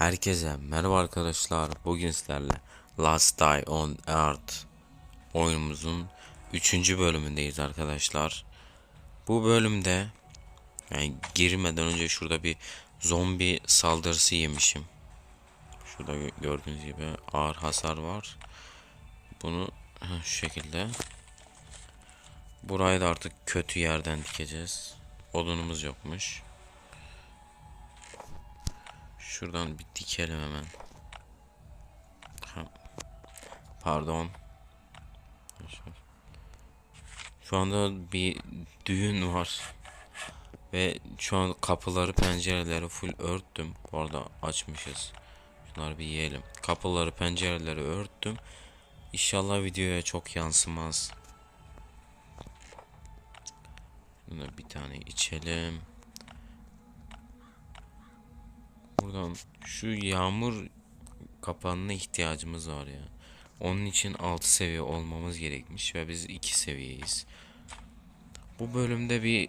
Herkese merhaba arkadaşlar. Bugün sizlerle Last Die on Earth oyunumuzun 3. bölümündeyiz arkadaşlar. Bu bölümde yani girmeden önce şurada bir zombi saldırısı yemişim. Şurada gö- gördüğünüz gibi ağır hasar var. Bunu şu şekilde Burayı da artık kötü yerden dikeceğiz. Odunumuz yokmuş. Şuradan bir dikelim hemen. Pardon. Şu anda bir düğün var. Ve şu an kapıları pencereleri full örttüm. Bu arada açmışız. Şunları bir yiyelim. Kapıları pencereleri örttüm. İnşallah videoya çok yansımaz. Bunu bir tane içelim. Buradan şu yağmur kapağına ihtiyacımız var ya. Onun için 6 seviye olmamız gerekmiş ve biz 2 seviyeyiz. Bu bölümde bir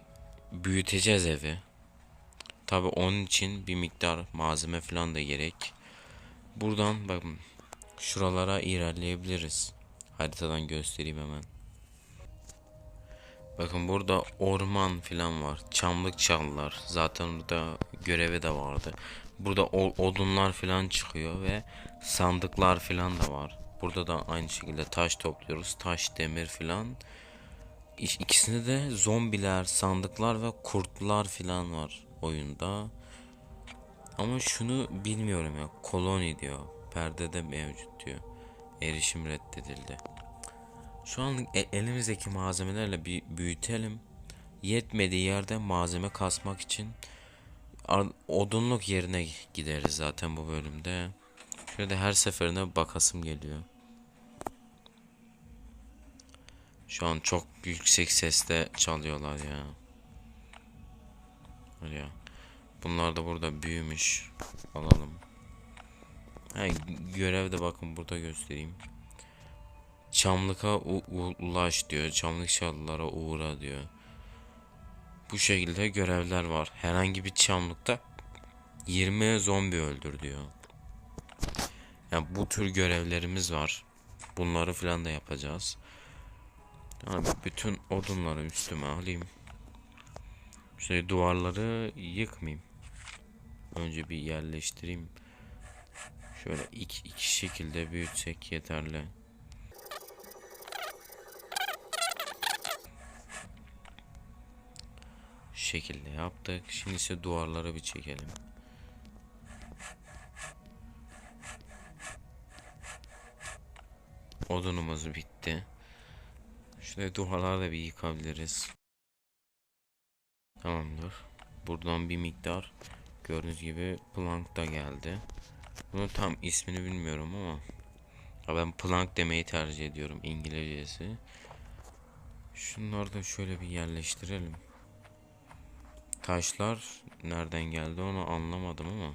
büyüteceğiz evi. Tabi onun için bir miktar malzeme falan da gerek. Buradan bakın şuralara ilerleyebiliriz. Haritadan göstereyim hemen. Bakın burada orman falan var. Çamlık çalılar. Zaten burada görevi de vardı. Burada odunlar falan çıkıyor ve sandıklar falan da var. Burada da aynı şekilde taş topluyoruz. Taş, demir falan. İkisinde de zombiler, sandıklar ve kurtlar falan var oyunda. Ama şunu bilmiyorum ya. Koloni diyor. Perdede mevcut diyor. Erişim reddedildi. Şu an e- elimizdeki malzemelerle bir büyütelim. Yetmediği yerde malzeme kasmak için odunluk yerine gideriz zaten bu bölümde. Şöyle her seferinde bakasım geliyor. Şu an çok yüksek sesle çalıyorlar ya. Ya. Bunlar da burada büyümüş. Alalım. Ha, görevde bakın burada göstereyim. Çamlık'a ulaş diyor. Çamlık çalılara uğra diyor. Bu şekilde görevler var. Herhangi bir çamlıkta 20 zombi öldür diyor. Yani bu tür görevlerimiz var. Bunları falan da yapacağız. Abi bütün odunları üstüme alayım. Şey duvarları yıkmayayım. Önce bir yerleştireyim. Şöyle iki, iki şekilde büyütsek yeterli. Şekilde yaptık. Şimdi ise duvarları bir çekelim. Odunumuz bitti. Şurada duvarları da bir yıkabiliriz. Tamamdır. Buradan bir miktar gördüğünüz gibi plank da geldi. Bunun tam ismini bilmiyorum ama ben plank demeyi tercih ediyorum İngilizcesi. Şunları da şöyle bir yerleştirelim. Taşlar nereden geldi onu anlamadım ama.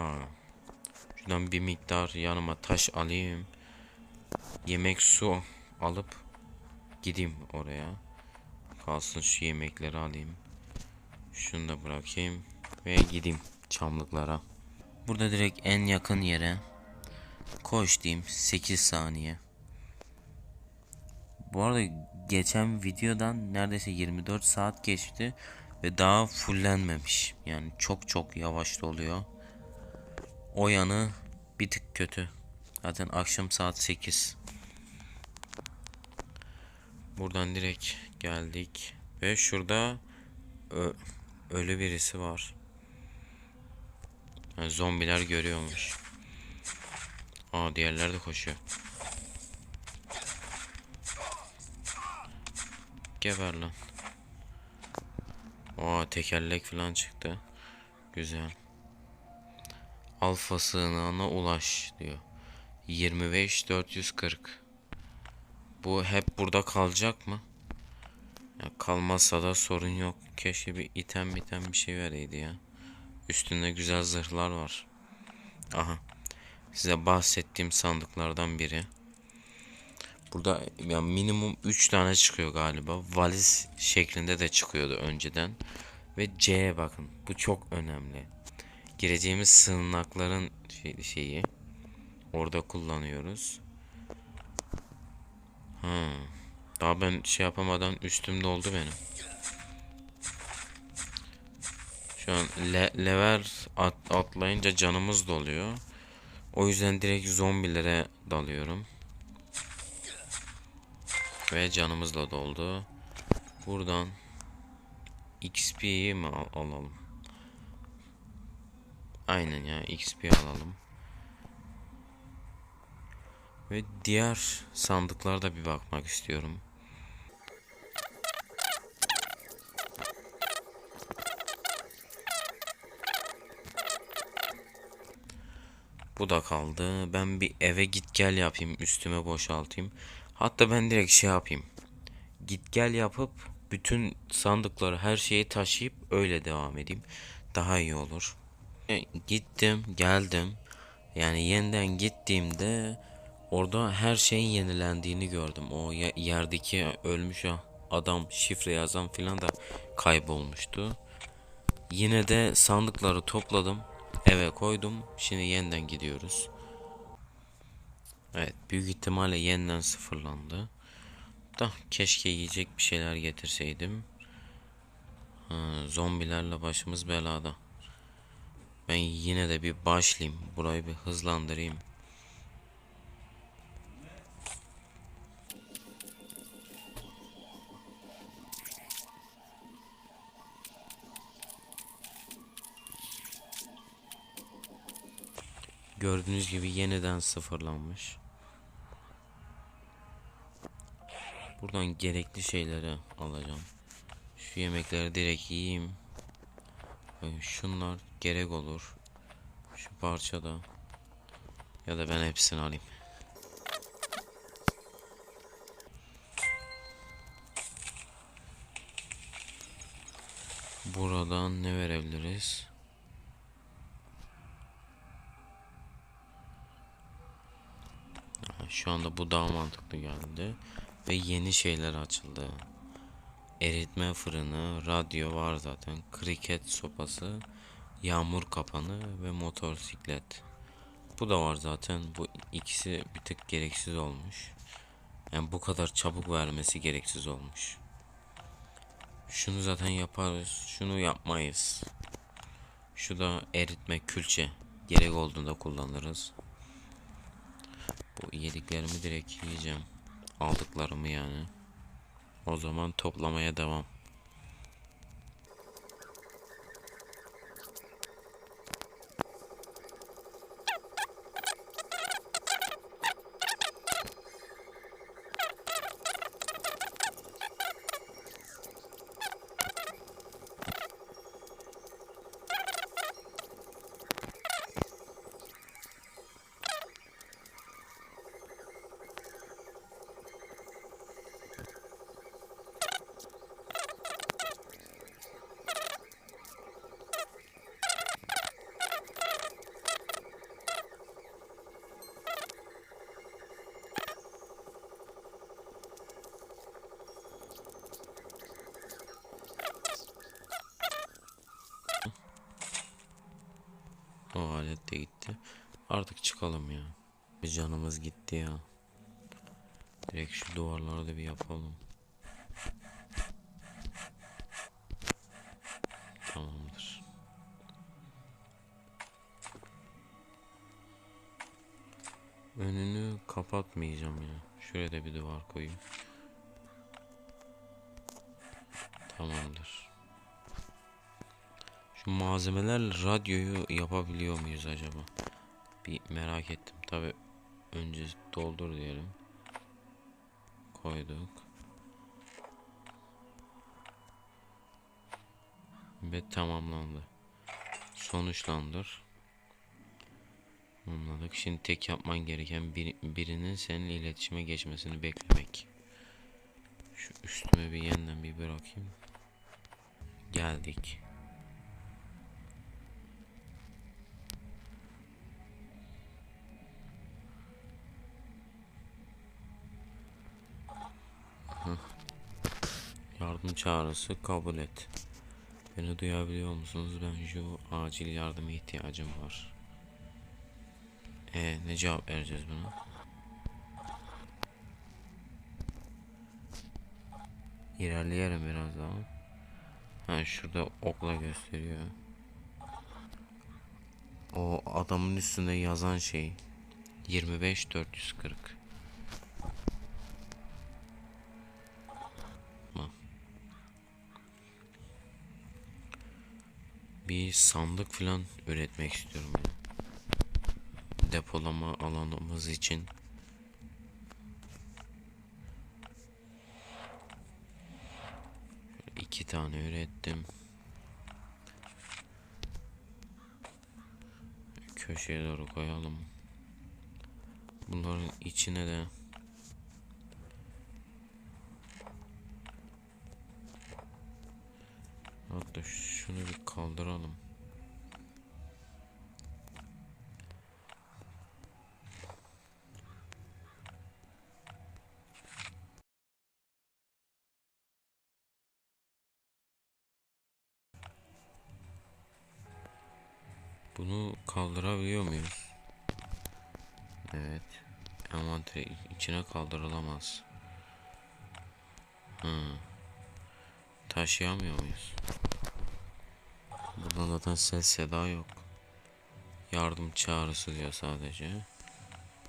Aa. Şuradan bir miktar yanıma taş alayım. Yemek su alıp gideyim oraya. Kalsın şu yemekleri alayım. Şunu da bırakayım ve gideyim çamlıklara. Burada direkt en yakın yere koş diyeyim 8 saniye. Bu arada geçen videodan neredeyse 24 saat geçti ve daha fullenmemiş. Yani çok çok yavaş doluyor. O yanı bir tık kötü. Zaten akşam saat 8. Buradan direkt geldik ve şurada ölü birisi var. Yani zombiler görüyormuş. Aa diğerleri de koşuyor. Geber lan. Aa tekerlek falan çıktı. Güzel. Alfa sığınağına ulaş diyor. 25 440. Bu hep burada kalacak mı? Ya kalmazsa da sorun yok. Keşke bir item item bir şey vereydi ya. Üstünde güzel zırhlar var. Aha. Size bahsettiğim sandıklardan biri. Burada ya minimum 3 tane çıkıyor galiba. Valiz şeklinde de çıkıyordu önceden. Ve C bakın. Bu çok önemli. gireceğimiz sığınakların şey- şeyi. Orada kullanıyoruz. Ha. Daha ben şey yapamadan üstümde oldu benim. Şu an le lever at atlayınca canımız doluyor. O yüzden direkt zombilere dalıyorum. Ve canımız da doldu. Buradan XP'yi mi al- alalım? Aynen ya XP alalım. Ve diğer sandıklarda bir bakmak istiyorum. Bu da kaldı. Ben bir eve git gel yapayım. Üstüme boşaltayım. Hatta ben direkt şey yapayım. Git gel yapıp bütün sandıkları her şeyi taşıyıp öyle devam edeyim. Daha iyi olur. E, Gittim geldim. Yani yeniden gittiğimde orada her şeyin yenilendiğini gördüm. O ye- yerdeki ölmüş adam şifre yazan filan da kaybolmuştu. Yine de sandıkları topladım. Eve koydum. Şimdi yeniden gidiyoruz. Evet büyük ihtimalle yeniden sıfırlandı. Da keşke yiyecek bir şeyler getirseydim. Ha, zombilerle başımız belada. Ben yine de bir başlayayım. Burayı bir hızlandırayım. Gördüğünüz gibi yeniden sıfırlanmış. Buradan gerekli şeyleri alacağım. Şu yemekleri direkt yiyeyim. Şunlar gerek olur. Şu parça da. Ya da ben hepsini alayım. Buradan ne verebiliriz? Ha, Şu anda bu daha mantıklı geldi. Ve yeni şeyler açıldı. Eritme fırını, radyo var zaten. Kriket sopası, yağmur kapanı ve motosiklet. Bu da var zaten. Bu ikisi bir tık gereksiz olmuş. Yani bu kadar çabuk vermesi gereksiz olmuş. Şunu zaten yaparız. Şunu yapmayız. Şu da eritme külçe. Gerek olduğunda kullanırız. Bu yediklerimi direkt yiyeceğim. Aldıklarımı yani. O zaman toplamaya devam. O alet de gitti. Artık çıkalım ya. Bir canımız gitti ya. Direkt şu duvarları da bir yapalım. Tamamdır. Önünü kapatmayacağım ya. Şuraya da bir duvar koyayım. Tamamdır. Şu malzemelerle radyoyu yapabiliyor muyuz acaba? Bir merak ettim. Tabi önce doldur diyelim. Koyduk. Ve tamamlandı. Sonuçlandır. Anladık. Şimdi tek yapman gereken bir, birinin seninle iletişime geçmesini beklemek. Şu üstüme bir yeniden bir bırakayım. Geldik. Yardım çağrısı kabul et. Beni duyabiliyor musunuz? Ben şu Acil yardıma ihtiyacım var. E ne cevap vereceğiz buna? İlerleyelim biraz daha. Ha şurada okla gösteriyor. O adamın üstünde yazan şey 25 Bir sandık falan üretmek istiyorum. Depolama alanımız için. İki tane ürettim. Köşeye doğru koyalım. Bunların içine de Hatta şunu bir kaldıralım. Bunu kaldırabiliyor muyuz? Evet. Envanteri içine kaldırılamaz. Hı. Taşıyamıyor muyuz? Buradan zaten ses seda yok. Yardım çağrısı diyor sadece.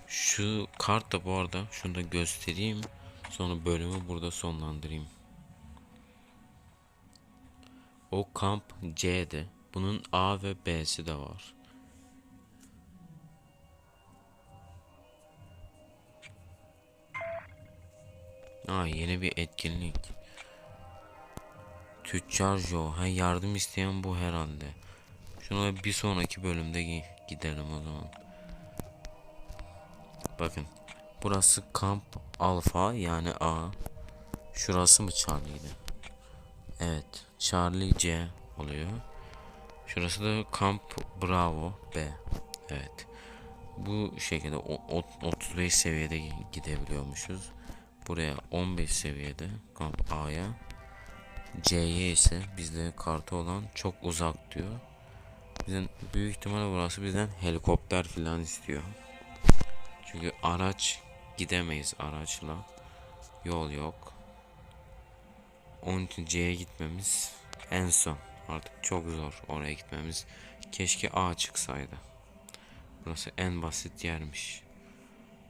Şu kart da bu arada şunu da göstereyim. Sonra bölümü burada sonlandırayım. O kamp C'de. Bunun A ve B'si de var. Aa yeni bir etkinlik. Tüccar Joe. Ha yardım isteyen bu herhalde. Şuna bir sonraki bölümde gi- gidelim o zaman. Bakın. Burası kamp alfa yani A. Şurası mı Charlie'ydi? Evet. Charlie C oluyor. Şurası da kamp Bravo B. Evet. Bu şekilde o- o- 35 seviyede gi- gidebiliyormuşuz. Buraya 15 seviyede kamp A'ya. C'ye ise bizde kartı olan çok uzak diyor. Bizden büyük ihtimalle burası bizden helikopter falan istiyor. Çünkü araç gidemeyiz araçla. Yol yok. Onun için C'ye gitmemiz en son. Artık çok zor oraya gitmemiz. Keşke A çıksaydı. Burası en basit yermiş.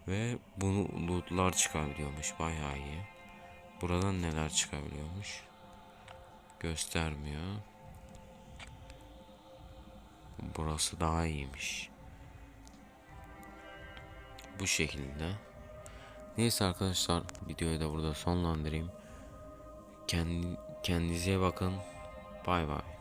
Ve bunu lootlar çıkabiliyormuş. Bayağı iyi. Buradan neler çıkabiliyormuş? Göstermiyor. Burası daha iyiymiş. Bu şekilde. Neyse arkadaşlar videoyu da burada sonlandırayım. Kendi, kendinize bakın. Bay bay.